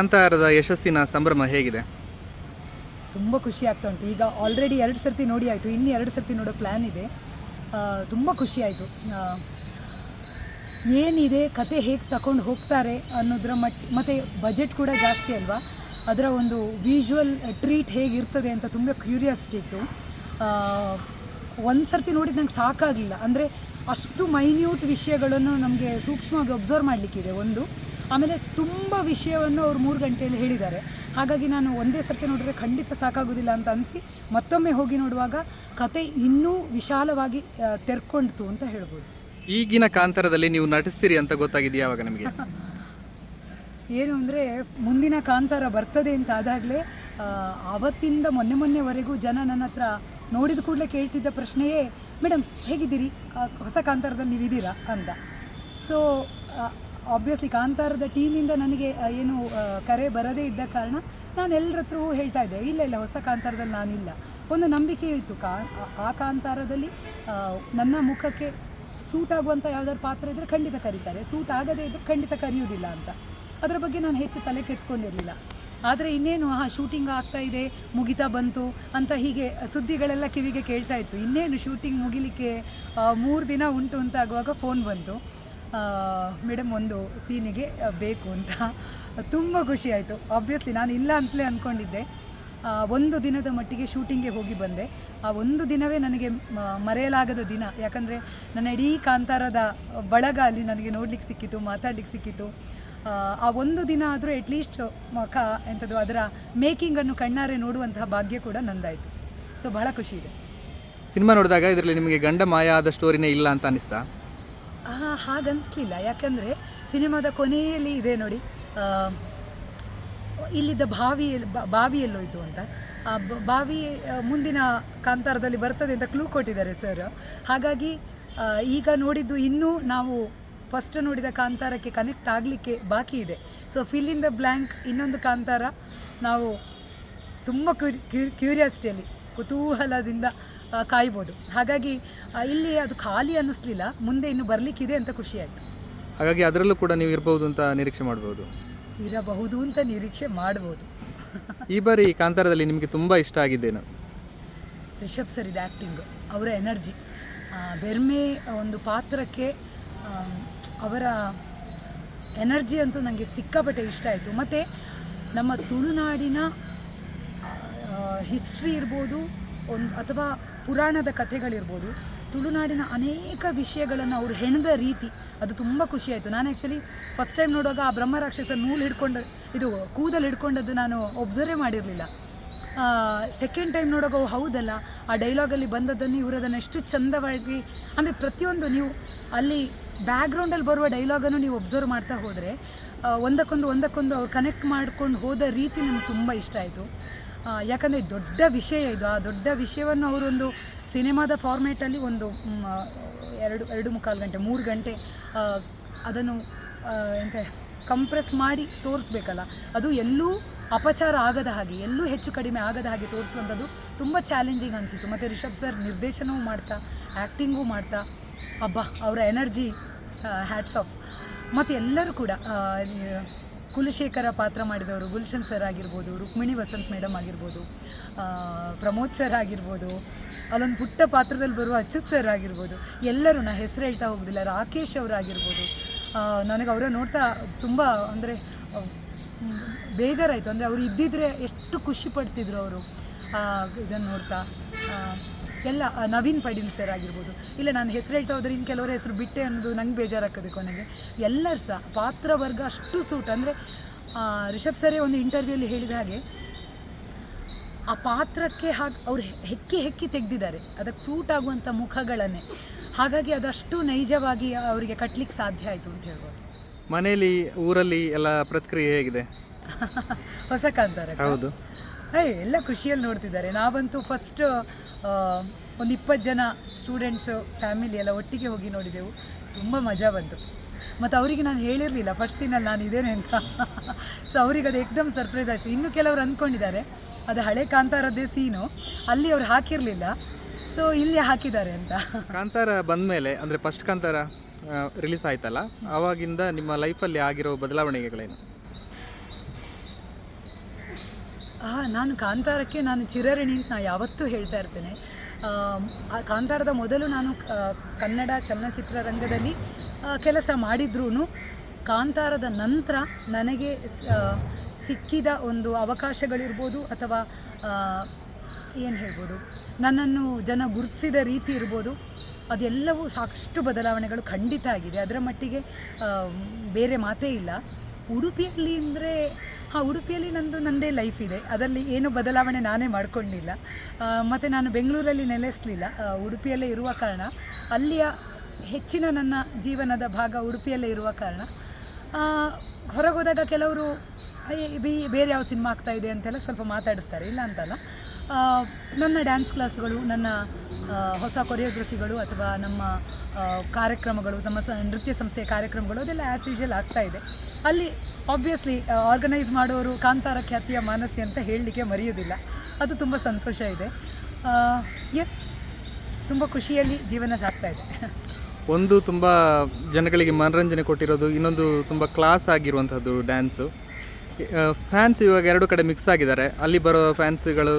ಕಾಂತಾರದ ಯಶಸ್ಸಿನ ಸಂಭ್ರಮ ಹೇಗಿದೆ? ತುಂಬ ಖುಷಿ ಆಗ್ತಾ ಉಂಟು. ಈಗ ಆಲ್ರೆಡಿ ಎರಡು ಸರ್ತಿ ನೋಡಿ ಆಯಿತು. ಇನ್ನು ಎರಡು ಸರ್ತಿ ನೋಡೋ ಪ್ಲ್ಯಾನ್ ಇದೆ. ತುಂಬ ಖುಷಿ ಆಯಿತು. ಏನಿದೆ, ಕತೆ ಹೇಗೆ ತಗೊಂಡು ಹೋಗ್ತಾರೆ ಅನ್ನೋದ್ರ ಮಟ್, ಮತ್ತು ಬಜೆಟ್ ಕೂಡ ಜಾಸ್ತಿ ಅಲ್ವಾ? ಅದರ ಒಂದು ವಿಜುವಲ್ ಟ್ರೀಟ್ ಹೇಗಿರ್ತದೆ ಅಂತ ತುಂಬ ಕ್ಯೂರಿಯಾಸಿಟಿ ಇತ್ತು. ಒಂದು ಸರ್ತಿ ನೋಡಿದ ನಂಗೆ ಸಾಕಾಗಲಿಲ್ಲ. ಅಂದರೆ ಅಷ್ಟು ಮೈನ್ಯೂಟ್ ವಿಷಯಗಳನ್ನು ನಮಗೆ ಸೂಕ್ಷ್ಮವಾಗಿ ಒಬ್ಸರ್ವ್ ಮಾಡಲಿಕ್ಕಿದೆ. ಒಂದು ಆಮೇಲೆ ತುಂಬ ವಿಷಯವನ್ನು ಅವರು ಮೂರು ಗಂಟೆಯಲ್ಲಿ ಹೇಳಿದ್ದಾರೆ. ಹಾಗಾಗಿ ನಾನು ಒಂದೇ ಸರ್ತಿ ನೋಡಿದ್ರೆ ಖಂಡಿತ ಸಾಕಾಗೋದಿಲ್ಲ ಅಂತ ಅನಿಸಿ ಮತ್ತೊಮ್ಮೆ ಹೋಗಿ ನೋಡುವಾಗ ಕತೆ ಇನ್ನೂ ವಿಶಾಲವಾಗಿ ತೆರ್ಕೊಂಡಿತು ಅಂತ ಹೇಳ್ಬೋದು. ಈಗಿನ ಕಾಂತಾರದಲ್ಲಿ ನೀವು ನಟಿಸ್ತೀರಿ ಅಂತ ಗೊತ್ತಾಗಿದೆಯಾ ಯಾವಾಗ ನಿಮಗೆ? ಏನು ಅಂದರೆ ಮುಂದಿನ ಕಾಂತಾರ ಬರ್ತದೆ ಅಂತ ಆದಾಗಲೇ ಆವತ್ತಿಂದ ಮೊನ್ನೆ ಮೊನ್ನೆವರೆಗೂ ಜನ ನನ್ನ ಹತ್ರ ನೋಡಿದ ಕೂಡಲೇ ಕೇಳ್ತಿದ್ದ ಪ್ರಶ್ನೆಯೇ ಮೇಡಮ್ ಹೇಗಿದ್ದೀರಿ? ಆ, ಹೊಸ ಕಾಂತಾರದಲ್ಲಿ ನೀವಿದ್ದೀರಾ? ಅಂತ. ಸೊ ಆಬ್ವಿಯಸ್ಲಿ ಕಾಂತಾರದ ಟೀಮಿಂದ ನನಗೆ ಏನು ಕರೆ ಬರದೇ ಇದ್ದ ಕಾರಣ ನಾನು ಎಲ್ಲರ ಹತ್ರವೂ ಹೇಳ್ತಾ ಇದ್ದೆ, ಇಲ್ಲ ಇಲ್ಲ, ಹೊಸ ಕಾಂತಾರದಲ್ಲಿ ನಾನಿಲ್ಲ. ಒಂದು ನಂಬಿಕೆ ಇತ್ತು. ಕಾ, ಆ- ಕಾಂತಾರದಲ್ಲಿ ನನ್ನ ಮುಖಕ್ಕೆ ಸೂಟ್ ಆಗುವಂಥ ಯಾವುದಾದ್ರು ಪಾತ್ರ ಇದ್ದರೆ ಖಂಡಿತ ಕರೀತಾರೆ. ಸೂಟ್ ಆಗದೇ ಇದ್ದರೆ ಖಂಡಿತ ಕರೆಯುವುದಿಲ್ಲ ಅಂತ. ಅದರ ಬಗ್ಗೆ ನಾನು ಹೆಚ್ಚು ತಲೆ ಕೆಡಿಸ್ಕೊಂಡಿರಲಿಲ್ಲ. ಆದರೆ ಇನ್ನೇನು ಆ ಶೂಟಿಂಗ್ ಆಗ್ತಾ ಇದೆ, ಮುಗಿತಾ ಬಂತು ಅಂತ ಹೀಗೆ ಸುದ್ದಿಗಳೆಲ್ಲ ಕಿವಿಗೆ ಕೇಳ್ತಾ ಇತ್ತು. ಇನ್ನೇನು ಶೂಟಿಂಗ್ ಮುಗಿಲಿಕ್ಕೆ ಮೂರು ದಿನ ಉಂಟು ಅಂತ ಆಗುವಾಗ ಫೋನ್ ಬಂತು. ಮೇಡಮ್ ಒಂದು ಸೀನಿಗೆ ಬೇಕು ಅಂತ. ತುಂಬ ಖುಷಿ ಆಯಿತು. ಆಬ್ವಿಯಸ್ಲಿ ನಾನು ಇಲ್ಲ ಅಂತಲೇ ಅಂದ್ಕೊಂಡಿದ್ದೆ ಒಂದು ದಿನದ ಮಟ್ಟಿಗೆ ಶೂಟಿಂಗ್ಗೆ ಹೋಗಿ ಬಂದೆ. ಆ ಒಂದು ದಿನವೇ ನನಗೆ ಮರೆಯಲಾಗದ ದಿನ. ಯಾಕಂದರೆ ನನ್ನ ಇಡೀ ಕಾಂತಾರದ ಬಳಗ ಅಲ್ಲಿ ನನಗೆ ನೋಡ್ಲಿಕ್ಕೆ ಸಿಕ್ಕಿತು ಮಾತಾಡ್ಲಿಕ್ಕೆ ಸಿಕ್ಕಿತು. ಆ, ಒಂದು ದಿನ ಆದರೂ ಅಟ್ಲೀಸ್ಟ್ ಮಖ ಎಂಥದ್ದು ಅದರ ಮೇಕಿಂಗನ್ನು ಕಣ್ಣಾರೆ ನೋಡುವಂತಹ ಭಾಗ್ಯ ಕೂಡ ನಂದಾಯಿತು. ಸೊ ಬಹಳ ಖುಷಿ ಇದೆ. ಸಿನಿಮಾ ನೋಡಿದಾಗ ಇದರಲ್ಲಿ ನಿಮಗೆ ಗಂಡ ಮಾಯ ಆದ ಸ್ಟೋರಿನೇ ಇಲ್ಲ ಅಂತ ಅನಿಸ್ತಾ ಆ, ಹಾಗನ್ನಿಸ್ಲಿಲ್ಲ ಯಾಕಂದರೆ ಸಿನಿಮಾದ ಕೊನೆಯಲ್ಲಿ ಇದೆ ನೋಡಿ ಇಲ್ಲಿದ್ದ ಬಾವಿಯಲ್ಲಿ ಬ- ಬಾವಿ ಎಲ್ಲೋಯ್ತು ಅಂತ. ಆ ಬಾವಿ ಮುಂದಿನ ಕಾಂತಾರದಲ್ಲಿ ಬರ್ತದೆ ಅಂತ ಕ್ಲೂ ಕೊಟ್ಟಿದ್ದಾರೆ ಸರ್ ಹಾಗಾಗಿ ಈಗ ನೋಡಿದ್ದು ಇನ್ನೂ ನಾವು ಫಸ್ಟ್ ನೋಡಿದ ಕಾಂತಾರಕ್ಕೆ ಕನೆಕ್ಟ್ ಆಗಲಿಕ್ಕೆ ಬಾಕಿ ಇದೆ. So fill in the blank ಇನ್ನೊಂದು ಕಾಂತಾರ ನಾವು ತುಂಬ ಕ್ಯೂರಿಯಾಸಿಟಿಯಲ್ಲಿ ಕುತೂಹಲದಿಂದ ಕಾಯ್ಬೋದು. ಹಾಗಾಗಿ ಇಲ್ಲಿ ಅದು ಖಾಲಿ ಅನ್ನಿಸ್ಲಿಲ್ಲ. ಮುಂದೆ ಇನ್ನು ಬರಲಿಕ್ಕಿದೆ ಅಂತ ಖುಷಿ ಆಯಿತು ಹಾಗಾಗಿ ಅದರಲ್ಲೂ ಕೂಡ ನೀವು ಇರಬಹುದು ಅಂತ ನಿರೀಕ್ಷೆ ಮಾಡ್ಬೋದು. ಇರಬಹುದು ಅಂತ ನಿರೀಕ್ಷೆ ಮಾಡ್ಬೋದು. ಈ ಬಾರಿ ಕಾಂತಾರದಲ್ಲಿ ನಿಮಗೆ ತುಂಬ ಇಷ್ಟ ಆಗಿದ್ದೇನು? ರಿಷಬ್ ಸರ್ ಇದು ಆ್ಯಕ್ಟಿಂಗ್ ಅವರ ಎನರ್ಜಿ. ಬೆರ್ಮೆ ಒಂದು ಪಾತ್ರಕ್ಕೆ ಅವರ ಎನರ್ಜಿ ಅಂತೂ ನನಗೆ ಸಿಕ್ಕಾಪಟ್ಟೆ ಇಷ್ಟ ಆಯಿತು. ಮತ್ತು ನಮ್ಮ ತುಳುನಾಡಿನ ಹಿಸ್ಟ್ರಿ ಇರ್ಬೋದು ಒಂದು ಅಥವಾ ಪುರಾಣದ ಕಥೆಗಳಿರ್ಬೋದು. ತುಳುನಾಡಿನ ಅನೇಕ ವಿಷಯಗಳನ್ನು ಅವರು ಹೆಣದ ರೀತಿ, ಅದು ತುಂಬ ಖುಷಿಯಾಯಿತು ನಾನು ಆ್ಯಕ್ಚುಲಿ ಫಸ್ಟ್ ಟೈಮ್ ನೋಡುವಾಗ ಆ ಬ್ರಹ್ಮ ರಾಕ್ಷಸ ನೂಲು ಹಿಡ್ಕೊಂಡು, ಇದು ಕೂದಲು ಹಿಡ್ಕೊಂಡದ್ದು ನಾನು ಒಬ್ಸರ್ವೇ ಮಾಡಿರಲಿಲ್ಲ. ಸೆಕೆಂಡ್ ಟೈಮ್ ನೋಡೋಕೆ ಹೌದಲ್ಲ, ಆ ಡೈಲಾಗಲ್ಲಿ ಬಂದದ್ದನ್ನು ಇವರು ಅದನ್ನು ಎಷ್ಟು ಚಂದವಾಗಿ, ಅಂದರೆ ಪ್ರತಿಯೊಂದು ನೀವು ಅಲ್ಲಿ ಬ್ಯಾಕ್ಗ್ರೌಂಡಲ್ಲಿ ಬರುವ ಡೈಲಾಗನ್ನು ನೀವು ಒಬ್ಸರ್ವ್ ಮಾಡ್ತಾ ಹೋದರೆ ಒಂದಕ್ಕೊಂದು ಒಂದಕ್ಕೊಂದು ಅವ್ರು ಕನೆಕ್ಟ್ ಮಾಡ್ಕೊಂಡು ಹೋದ ರೀತಿ ನನಗೆ ತುಂಬ ಇಷ್ಟ ಆಯಿತು. ಯಾಕಂದರೆ ದೊಡ್ಡ ವಿಷಯ ಇದು. ಆ ದೊಡ್ಡ ವಿಷಯವನ್ನು ಅವರೊಂದು ಸಿನಿಮಾದ ಫಾರ್ಮೇಟಲ್ಲಿ ಒಂದು ಎರಡು ಎರಡು ಮುಕ್ಕಾಲು ಗಂಟೆ, ಮೂರು ಗಂಟೆ ಅದನ್ನು ಎಂತ ಕಂಪ್ರೆಸ್ ಮಾಡಿ ತೋರಿಸ್ಬೇಕಲ್ಲ. ಅದು ಎಲ್ಲೂ ಅಪಚಾರ ಆಗದ ಹಾಗೆ, ಎಲ್ಲೂ ಹೆಚ್ಚು ಕಡಿಮೆ ಆಗದ ಹಾಗೆ ತೋರಿಸುವಂಥದ್ದು ತುಂಬ ಚಾಲೆಂಜಿಂಗ್ ಅನಿಸಿತು ಮತ್ತು ರಿಷಬ್ ಸರ್ ನಿರ್ದೇಶನವೂ ಮಾಡ್ತಾ ಆ್ಯಕ್ಟಿಂಗೂ ಮಾಡ್ತಾ, ಅಬ್ಬಾ, ಅವರ ಎನರ್ಜಿ ಹ್ಯಾಟ್ಸ್ ಆಫ್ ಮತ್ತು ಎಲ್ಲರೂ ಕೂಡ ಕುಲಶೇಖರ ಪಾತ್ರ ಮಾಡಿದವರು ಗುಲ್ಶನ್ ಸರ್ ಆಗಿರ್ಬೋದು, ರುಕ್ಮಿಣಿ ವಸಂತ್ ಮೇಡಮ್ ಆಗಿರ್ಬೋದು ಪ್ರಮೋದ್ ಸರ್ ಆಗಿರ್ಬೋದು, ಅಲ್ಲೊಂದು ಪುಟ್ಟ ಪಾತ್ರದಲ್ಲಿ ಬರುವ ಅಚ್ಯುತ್ ಸರ್ ಆಗಿರ್ಬೋದು, ಎಲ್ಲರೂ ನಾ ಹೆಸರು ಹೇಳ್ತಾ ಹೋಗೋದಿಲ್ಲ, ರಾಕೇಶ್ ಅವರಾಗಿರ್ಬೋದು ನನಗೆ ಅವರ ನೋಡ್ತಾ ತುಂಬ ಅಂದರೆ ಬೇಜಾರಾಯಿತು. ಅಂದರೆ ಅವರು ಇದ್ದಿದ್ರೆ ಎಷ್ಟು ಖುಷಿ ಪಡ್ತಿದ್ರು ಅವರು. ಇದನ್ನು ನೋಡ್ತಾ ಎಲ್ಲ ನವೀನ್ ಪಡೀಲ್ ಸರ್ ಆಗಿರ್ಬೋದು. ಇಲ್ಲ ನಾನು ಹೆಸರು ಹೇಳ್ತಾ ಹೋದ್ರೆ ಇನ್ನು ಕೆಲವರ ಹೆಸರು ಬಿಟ್ಟೆ ಅನ್ನೋದು ನಂಗೆ ಬೇಜಾರಾಗ್ತದೆ ಕೊನೆಗೆ. ಎಲ್ಲರೂ ಸಹ ಪಾತ್ರ ವರ್ಗ ಅಷ್ಟು ಸೂಟ್ ಅಂದರೆ ರಿಷಬ್ ಸರೇ ಒಂದು ಇಂಟರ್ವ್ಯೂಲಿ ಹೇಳಿದ ಹಾಗೆ ಆ ಪಾತ್ರಕ್ಕೆ ಹಾಗೆ ಅವ್ರು ಹೆಕ್ಕಿ ಹೆಕ್ಕಿ ತೆಗೆದಿದ್ದಾರೆ. ಅದಕ್ಕೆ ಸೂಟ್ ಆಗುವಂಥ ಮುಖಗಳನ್ನೇ. ಹಾಗಾಗಿ ಅದಷ್ಟು ನೈಜವಾಗಿ ಅವರಿಗೆ ಕಟ್ಲಿಕ್ಕೆ ಸಾಧ್ಯ ಆಯಿತು ಅಂತ ಹೇಳ್ಬೋದು. ಮನೆಯಲ್ಲಿ ಊರಲ್ಲಿ ಎಲ್ಲ ಪ್ರತಿಕ್ರಿಯೆ ಹೇಗಿದೆ? ಹೊಸ ಕಾಂತಾರ ಹೌದು. ಏಯ್ ಎಲ್ಲ ಖುಷಿಯಲ್ಲಿ ನೋಡ್ತಿದ್ದಾರೆ. ನಾವಂತೂ ಫಸ್ಟ್ ಒಂದು ಇಪ್ಪತ್ತು ಜನ ಸ್ಟೂಡೆಂಟ್ಸು ಫ್ಯಾಮಿಲಿ ಎಲ್ಲ ಒಟ್ಟಿಗೆ ಹೋಗಿ ನೋಡಿದೆವು. ತುಂಬ ಮಜಾ ಬಂತು. ಮತ್ತು ಅವರಿಗೆ ನಾನು ಹೇಳಿರಲಿಲ್ಲ ಫಸ್ಟ್ ಸೀನಲ್ಲಿ ನಾನು ಇದೇನೆ ಅಂತ. ಸೊ ಅವ್ರಿಗೆ ಅದು ಏಕ್ದಮ್ ಸರ್ಪ್ರೈಸ್ ಆಯಿತು. ಇನ್ನು ಕೆಲವರು ಅಂದ್ಕೊಂಡಿದ್ದಾರೆ ಅದು ಹಳೆ ಕಾಂತಾರದ್ದೇ ಸೀನು ಅಲ್ಲಿ ಅವ್ರು ಹಾಕಿರಲಿಲ್ಲ. ಸೊ ಇಲ್ಲಿ ಹಾಕಿದ್ದಾರೆ ಅಂತ. ಕಾಂತಾರ ಬಂದ ಮೇಲೆ ಅಂದರೆ ಫಸ್ಟ್ ಕಾಂತಾರ ರಿಲೀಸ್ ಆಯ್ತಲ್ಲ? ಆವಾಗಿಂದ ನಿಮ್ಮ ಲೈಫಲ್ಲಿ ಆಗಿರೋ ಬದಲಾವಣೆಗಳೇನು ಹಾಂ ನಾನು ಕಾಂತಾರಕ್ಕೆ ನಾನು ಚಿರಋಣಿ ಅಂತ ನಾನು ಯಾವತ್ತೂ ಹೇಳ್ತಾ ಇರ್ತೇನೆ. ಆ ಕಾಂತಾರದ ಮೊದಲು ನಾನು ಕನ್ನಡ ಚಲನಚಿತ್ರರಂಗದಲ್ಲಿ ರಂಗದಲ್ಲಿ ಕೆಲಸ ಮಾಡಿದ್ರೂ ಕಾಂತಾರದ ನಂತರ ನನಗೆ ಸಿಕ್ಕಿದ ಒಂದು ಅವಕಾಶಗಳಿರ್ಬೋದು ಅಥವಾ ಏನು ಹೇಳ್ಬೋದು, ನನ್ನನ್ನು ಜನ ಗುರುತಿಸಿದ ರೀತಿ ಇರ್ಬೋದು, ಅದೆಲ್ಲವೂ ಸಾಕಷ್ಟು ಬದಲಾವಣೆಗಳು ಖಂಡಿತ ಆಗಿದೆ. ಅದರ ಮಟ್ಟಿಗೆ ಬೇರೆ ಮಾತೇ ಇಲ್ಲ. ಉಡುಪಿಯಲ್ಲಿ ಅಂದರೆ ಹಾಂ ಉಡುಪಿಯಲ್ಲಿ ನಂದು ನನ್ನದೇ ಲೈಫ್ ಇದೆ. ಅದರಲ್ಲಿ ಏನು ಬದಲಾವಣೆ ನಾನೇ ಮಾಡಿಕೊಂಡಿಲ್ಲ. ಮತ್ತು ನಾನು ಬೆಂಗಳೂರಲ್ಲಿ ನೆಲೆಸಲಿಲ್ಲ. ಉಡುಪಿಯಲ್ಲೇ ಇರುವ ಕಾರಣ. ಅಲ್ಲಿಯ ಹೆಚ್ಚಿನ ನನ್ನ ಜೀವನದ ಭಾಗ ಉಡುಪಿಯಲ್ಲೇ ಇರುವ ಕಾರಣ. ಹೊರಗೆ ಹೊರಗೋದಾಗ ಕೆಲವರು "ಅಯ್ಯ, ಬಿ- ಬೇರೆ ಯಾವ ಸಿನಿಮಾ ಆಗ್ತಾ ಇದೆ? ಅಂತೆಲ್ಲ ಸ್ವಲ್ಪ ಮಾತಾಡಿಸ್ತಾರೆ. ಇಲ್ಲ ಅಂತಲ್ಲ. ನನ್ನ ಡ್ಯಾನ್ಸ್ ಕ್ಲಾಸ್ಗಳು ನನ್ನ ಹೊಸ ಕೊರಿಯೋಗ್ರಫಿಗಳು ಅಥವಾ ನಮ್ಮ ಕಾರ್ಯಕ್ರಮಗಳು ನಮ್ಮ ನೃತ್ಯ ಸಂಸ್ಥೆಯ ಕಾರ್ಯಕ್ರಮಗಳು ಅದೆಲ್ಲ ಆ್ಯಸ್ ಯೂಶಲ್ ಆಗ್ತಾ ಇದೆ. ಅಲ್ಲಿ ಆಬ್ವಿಯಸ್ಲಿ ಆರ್ಗನೈಸ್ ಮಾಡೋರು ಕಾಂತಾರ ಖ್ಯಾತಿಯ ಮಾನಸಿ ಅಂತ ಹೇಳಲಿಕ್ಕೆ ಮರೆಯೋದಿಲ್ಲ ಅದು ತುಂಬ ಸಂತೋಷ ಇದೆ. ಎಸ್ ತುಂಬ ಖುಷಿಯಲ್ಲಿ ಜೀವನ ಸಾಗ್ತಾ ಇದೆ. ಒಂದು ತುಂಬ ಜನಗಳಿಗೆ ಮನರಂಜನೆ ಕೊಟ್ಟಿರೋದು ಇನ್ನೊಂದು ತುಂಬ ಕ್ಲಾಸ್ ಆಗಿರುವಂಥದ್ದು ಡ್ಯಾನ್ಸು ಫ್ಯಾನ್ಸ್ ಇವಾಗ ಎರಡು ಕಡೆ ಮಿಕ್ಸ್ ಆಗಿದ್ದಾರೆ. ಅಲ್ಲಿ ಬರೋ ಫ್ಯಾನ್ಸ್ಗಳು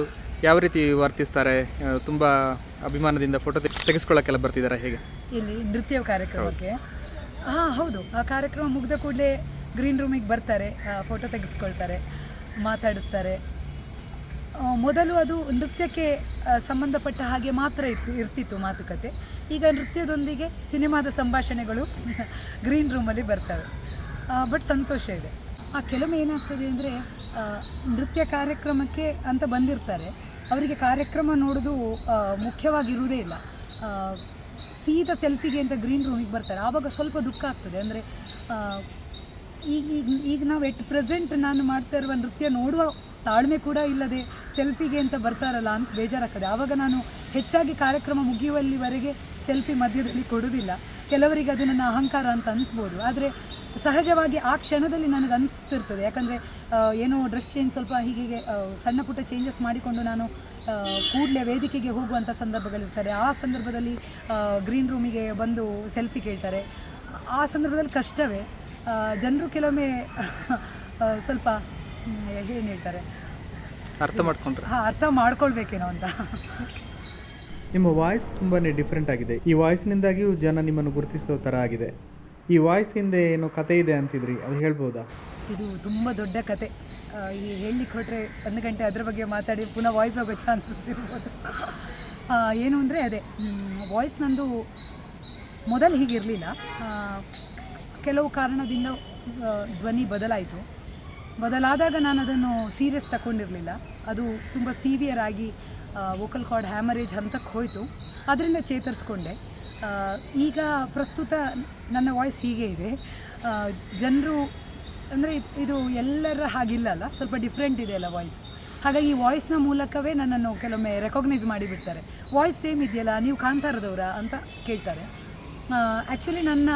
ಯಾವ ರೀತಿ ವರ್ತಿಸ್ತಾರೆ ತುಂಬ ಅಭಿಮಾನದಿಂದ ಫೋಟೋ ತೆಗೆಸ್ಕೊಳ್ಳೋಕ್ಕೆಲ್ಲ ಬರ್ತಿದ್ದಾರೆ ಹೇಗೆ? ಇಲ್ಲಿ ನೃತ್ಯ ಕಾರ್ಯಕ್ರಮಕ್ಕೆ. ಹಾಂ ಹೌದು. ಆ ಕಾರ್ಯಕ್ರಮ ಮುಗಿದ ಕೂಡಲೇ ಗ್ರೀನ್ ರೂಮಿಗೆ ಬರ್ತಾರೆ ಫೋಟೋ ತೆಗೆಸ್ಕೊಳ್ತಾರೆ, ಮಾತಾಡಿಸ್ತಾರೆ. ಮೊದಲು ಅದು ನೃತ್ಯಕ್ಕೆ ಸಂಬಂಧಪಟ್ಟ ಹಾಗೆ ಮಾತ್ರ ಇತ್ತು, ಇರ್ತಿತ್ತು ಮಾತುಕತೆ. ಈಗ ನೃತ್ಯದೊಂದಿಗೆ ಸಿನಿಮಾದ ಸಂಭಾಷಣೆಗಳು ಗ್ರೀನ್ ರೂಮಲ್ಲಿ ಬರ್ತವೆ. ಬಟ್ ಸಂತೋಷ ಇದೆ. ಆ, ಕೆಲವೊಮ್ಮೆ ಏನಾಗ್ತದೆ ಅಂದರೆ ನೃತ್ಯ ಕಾರ್ಯಕ್ರಮಕ್ಕೆ ಅಂತ ಬಂದಿರ್ತಾರೆ. ಅವರಿಗೆ ಕಾರ್ಯಕ್ರಮ ನೋಡೋದು ಮುಖ್ಯವಾಗಿರುವುದೇ ಇಲ್ಲ. ಸೀದಾ ಸೆಲ್ಫಿಗೆ ಅಂತ ಗ್ರೀನ್ ರೂಮಿಗೆ ಬರ್ತಾರೆ. ಆವಾಗ ಸ್ವಲ್ಪ ದುಃಖ ಆಗ್ತದೆ. ಅಂದರೆ ಈಗ ಈಗ ಈಗ ನಾವು ಎಟ್ ಪ್ರೆಸೆಂಟ್ ನಾನು ಮಾಡ್ತಾ ಇರುವ ನೃತ್ಯ ನೋಡುವ ತಾಳ್ಮೆ ಕೂಡ ಇಲ್ಲದೆ ಸೆಲ್ಫಿಗೆ ಅಂತ ಬರ್ತಾರಲ್ಲ ಅಂತ ಬೇಜಾರಾಗ್ತದೆ. ಆವಾಗ ನಾನು ಹೆಚ್ಚಾಗಿ ಕಾರ್ಯಕ್ರಮ ಮುಗಿಯುವಲ್ಲಿವರೆಗೆ ಸೆಲ್ಫಿ ಮಧ್ಯದಲ್ಲಿ ಕೊಡುವುದಿಲ್ಲ. ಕೆಲವರಿಗೆ ಅದು ನನ್ನ ಅಹಂಕಾರ ಅಂತ ಅನಿಸ್ಬೋದು. ಆದರೆ ಸಹಜವಾಗಿ ಆ ಕ್ಷಣದಲ್ಲಿ ನನಗೆ ಅನಿಸ್ತಿರ್ತದೆ. ಯಾಕಂದರೆ ಏನೋ ಡ್ರೆಸ್ ಚೇಂಜ್ ಸ್ವಲ್ಪ ಹೀಗೆ ಸಣ್ಣ ಪುಟ್ಟ ಚೇಂಜಸ್ ಮಾಡಿಕೊಂಡು ನಾನು ಕೂಡಲೇ ವೇದಿಕೆಗೆ ಹೋಗುವಂಥ ಸಂದರ್ಭಗಳಿರ್ತಾರೆ ಆ ಸಂದರ್ಭದಲ್ಲಿ ಗ್ರೀನ್ ರೂಮಿಗೆ ಬಂದು ಸೆಲ್ಫಿ ಕೇಳ್ತಾರೆ. ಆ ಸಂದರ್ಭದಲ್ಲಿ ಕಷ್ಟವೇ. ಜನರು ಕೆಲವೊಮ್ಮೆ ಸ್ವಲ್ಪ ಏನು ಹೇಳ್ತಾರೆ? ಅರ್ಥ ಮಾಡ್ಕೊಂಡ್ರೆ. ಹಾಂ ಅರ್ಥ ಮಾಡ್ಕೊಳ್ಬೇಕೇನೋ ಅಂತ. ನಿಮ್ಮ ವಾಯ್ಸ್ ತುಂಬಾ ಡಿಫ್ರೆಂಟ್ ಆಗಿದೆ. ಈ ವಾಯ್ಸ್ನಿಂದಾಗಿಯೂ ಜನ ನಿಮ್ಮನ್ನು ಗುರುತಿಸೋ ಥರ ಆಗಿದೆ. ಈ ವಾಯ್ಸ್ ಹಿಂದೆ ಏನೋ ಕತೆ ಇದೆ ಅಂತಿದ್ರಿ ಅದು ಹೇಳ್ಬೋದಾ? ಇದು ತುಂಬ ದೊಡ್ಡ ಕತೆ. ಈ ಹೇಳಲಿಕ್ಕೆ ಹೊಟ್ಟರೆ ಒಂದು ಗಂಟೆ ಅದ್ರ ಬಗ್ಗೆ ಮಾತಾಡಿ ಪುನಃ ವಾಯ್ಸ್ ಹೋಗೋ ಚಾನ್ಸಸ್ ಇರ್ಬೋದು ಆ, ಏನು ಅಂದರೆ ಅದೇ ವಾಯ್ಸ್ ನಂದು ಮೊದಲು ಹೀಗಿರಲಿಲ್ಲ. ಕೆಲವು ಕಾರಣದಿಂದ ಧ್ವನಿ ಬದಲಾಯಿತು. ಬದಲಾದಾಗ ನಾನು ಅದನ್ನು ಸೀರಿಯಸ್ ತಗೊಂಡಿರಲಿಲ್ಲ ಅದು ತುಂಬ ಸೀವಿಯರ್ ಆಗಿ ವೋಕಲ್ ಕಾರ್ಡ್ ಹ್ಯಾಮರೇಜ್ ಹಂತಕ್ಕೆ ಹೋಯಿತು. ಅದರಿಂದ ಚೇತರಿಸ್ಕೊಂಡೆ. ಈಗ ಪ್ರಸ್ತುತ ನನ್ನ ವಾಯ್ಸ್ ಹೀಗೆ ಇದೆ. ಜನರು, ಅಂದರೆ ಇದು ಎಲ್ಲರ ಹಾಗಿಲ್ಲ ಅಲ್ಲ? ಸ್ವಲ್ಪ ಡಿಫ್ರೆಂಟ್ ಇದೆ ಅಲ್ಲ ವಾಯ್ಸ್ ಹಾಗಾಗಿ ಈ ವಾಯ್ಸ್ನ ಮೂಲಕವೇ ನನ್ನನ್ನು ಕೆಲವೊಮ್ಮೆ ರೆಕಾಗ್ನೈಸ್ ಮಾಡಿಬಿಡ್ತಾರೆ. ವಾಯ್ಸ್ ಸೇಮ್ ಇದೆಯಲ್ಲ, ನೀವು ಕಾಂತಾರದವರ ಅಂತ ಕೇಳ್ತಾರೆ. ಆ್ಯಕ್ಚುಲಿ ನನ್ನ